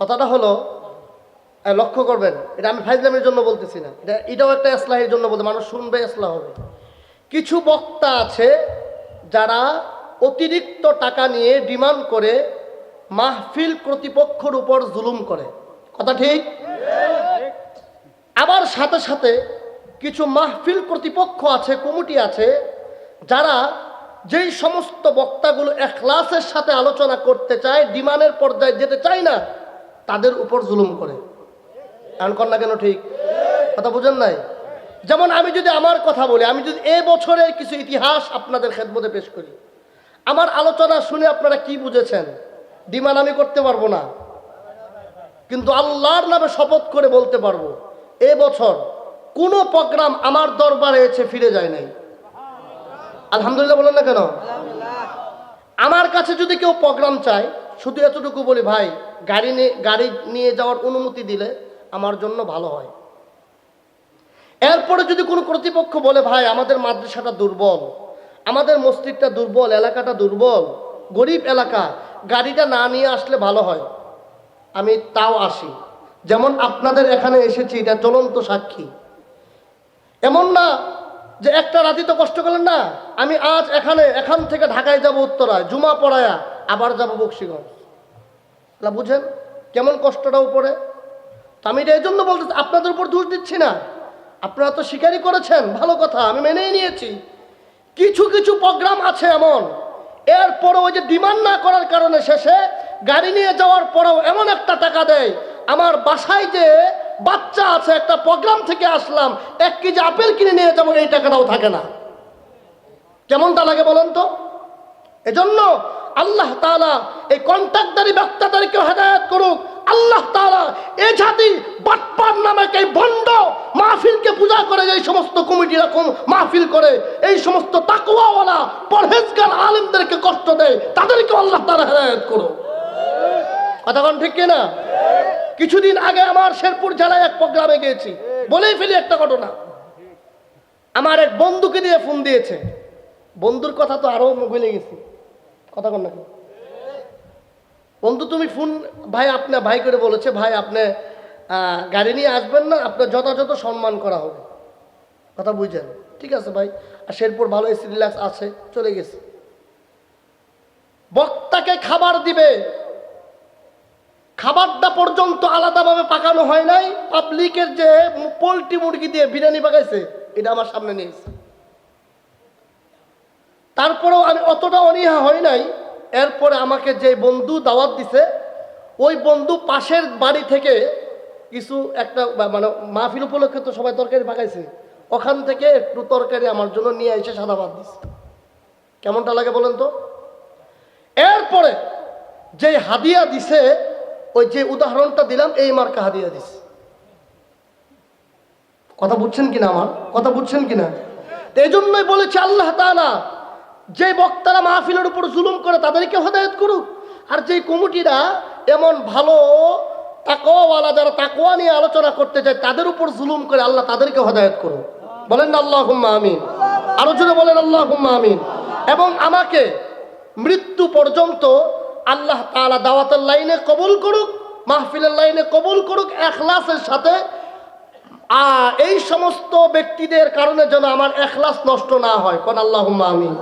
কথাটা হলো লক্ষ্য করবেন, এটা আমি ফাইজলামের জন্য বলতেছি না। এটা, এটাও একটা এসলাহের জন্য বলতে, মানুষ শুনবে এসলাহ হবে। কিছু বক্তা আছে যারা অতিরিক্ত টাকা নিয়ে ডিমান্ড করে মাহফিল কর্তৃপক্ষের উপর জুলুম করে। কথা ঠিক? আবার সাথে সাথে কিছু মাহফিল কর্তৃপক্ষ আছে, কমিটি আছে, যারা যেই সমস্ত বক্তাগুলো এখলাসের সাথে আলোচনা করতে চায়, ডিমান্ডের পর্যায়ে যেতে চায় না তাদের উপর জুলুম করে। কারণ কর না কেন ঠিক? কথা বুঝেন নাই? যেমন আমি যদি আমার কথা বলি আমি যদি এ বছরের কিছু ইতিহাস আপনাদের খেদমতে পেশ করি। আমার আলোচনা শুনে আপনারা কি বুঝেছেন? ডিমান্ড আমি করতে পারব না। কিন্তু আল্লাহর নামে শপথ করে বলতে পারব এ বছর কোনো প্রোগ্রাম আমার দরবারে এসে ফিরে যায় নাই। আলহামদুলিল্লাহ বলেন না কেন? আমার কাছে যদি কেউ প্রোগ্রাম চায় শুধু এতটুকু বলি, ভাই, গাড়ি নিয়ে গাড়ি নিয়ে যাওয়ার অনুমতি দিলে আমার জন্য ভালো হয়। এরপরে যদি কোনো কর্তৃপক্ষ বলে, ভাই, আমাদের মাদ্রাসাটা দুর্বল, আমাদের মসজিদটা দুর্বল, এলাকাটা দুর্বল, গরিব এলাকা, গাড়িটা না নিয়ে আসলে ভালো হয়। আমি তাও আসি। যেমন আপনাদের এখানে এসেছি, এটা চলন্ত সাক্ষী। এমন না যে একটা রাতি তো কষ্ট করলেন না। আমি আজ এখানে, এখান থেকে ঢাকায় যাব উত্তরায়, জুমা পড়ায়া আবার যাব বক্সিগঞ্জ। না বুঝেন কেমন কষ্টটা উপরে? তো আমি এটা এই জন্য বলতে আপনাদের উপর দোষ দিচ্ছি না। আপনারা তো স্বীকারই করেছেন, ভালো কথা, আমি মেনেই নিয়েছি। কিছু কিছু প্রোগ্রাম আছে এমন এরপরে ওই যে ডিমান্ড না করার কারণে শেষে গাড়ি নিয়ে যাওয়ার পরেও এমন একটা টাকা দেয়। আমার বাসায় যে বাচ্চা আছে, একটা প্রোগ্রাম থেকে আসলাম, এক কেজি আপেল কিনে নিয়ে যাব, এই টাকাটাও থাকে না। কেমনটা লাগে বলেন তো? এজন্য আল্লাহ তাআলা এই কন্ট্রাক্টারি ব্যক্তাদেরকে হেদায়ত করুক। আল্লাহ তাআলা এ জাতি বাটপার নামে এই ভণ্ড মাহফিলকে পূজা করে যে সমস্ত কমিটি এরকম মাহফিল করে, এই সমস্ত তাকুয়াওয়ালা পরহেজগার আলেমদেরকে কষ্ট দেয় তাদেরকে আল্লাহ তাআলা হেদায়ত করুক। কথা ঠিক কিনা? কিছুদিন আগে আমার শেরপুর জেলায় এক প্রোগ্রামে গিয়েছি। বলেই ফেলি একটা ঘটনা। আমার এক বন্ধুকে দিয়ে ফোন দিয়েছে। বন্ধুর কথা তো আরও ভুলে গেছি। কথা কন নাকি বন্ধু, তুমি ফোন, ভাই আপনি, ভাই করে বলেছে, ভাই আপনি গাড়ি নিয়ে আসবেন না, আপনার যথাযথ সম্মান করা হবে। কথা বুঝছেন ঠিক আছে ভাই। আর শেরপুর ভালো এসি রিল্যাক্স আছে, চলে গেছে। বক্তাকে খাবার দিবে। খাবারটা পর্যন্ত আলাদাভাবে পাকানো হয় নাই, পাবলিকের যে পোলট্রি মুরগি দিয়ে বিরিয়ানি পাকাইছে, এটা আমার সামনে নিয়েছে তারপরেও আমি অতটা অনীহা হয় নাই। এরপরে আমাকে যে বন্ধু দাওয়াত দিছে, ওই বন্ধু পাশের বাড়ি থেকে কিছু একটা মানে মাহফিল উপলক্ষে তো সবাই তরকারি পাকাইছে, ওখান থেকে একটু তরকারি আমার জন্য নিয়ে এসে সাদা ভাত দিছে। কেমনটা লাগে বলেন তো? এরপরে যে হাদিয়া দিছে, ওই যে উদাহরণটা দিলাম, এই মার্কা হাদিয়া দিছে। কথা বুঝছেন কিনা আমার? কথা বুঝছেন কিনা? এই জন্যই বলেছে আল্লাহ তাআলা যে বক্তারা মাহফিলের উপর জুলুম করে তাদেরকে হেদায়ত করুক। আর যে কমিটিরা এমন ভালো তাকওয়ালা যারা তাকওয়া নিয়ে আলোচনা করতে চায়, তাদের উপর জুলুম করে আল্লাহ তাদেরকে হেদায়ত করুক। বলেন না আল্লাহ আমিন। আরও জোরে বলেন আল্লাহ হুম্মা আমিন। এবং আমাকে মৃত্যু পর্যন্ত আল্লাহ তাআলা দাওয়াতের লাইনে কবুল করুক, মাহফিলের লাইনে কবুল করুক, এখলাসের সাথে। এই সমস্ত ব্যক্তিদের কারণে যেন আমার এখলাস নষ্ট না হয়। কোন আল্লাহ আমিন।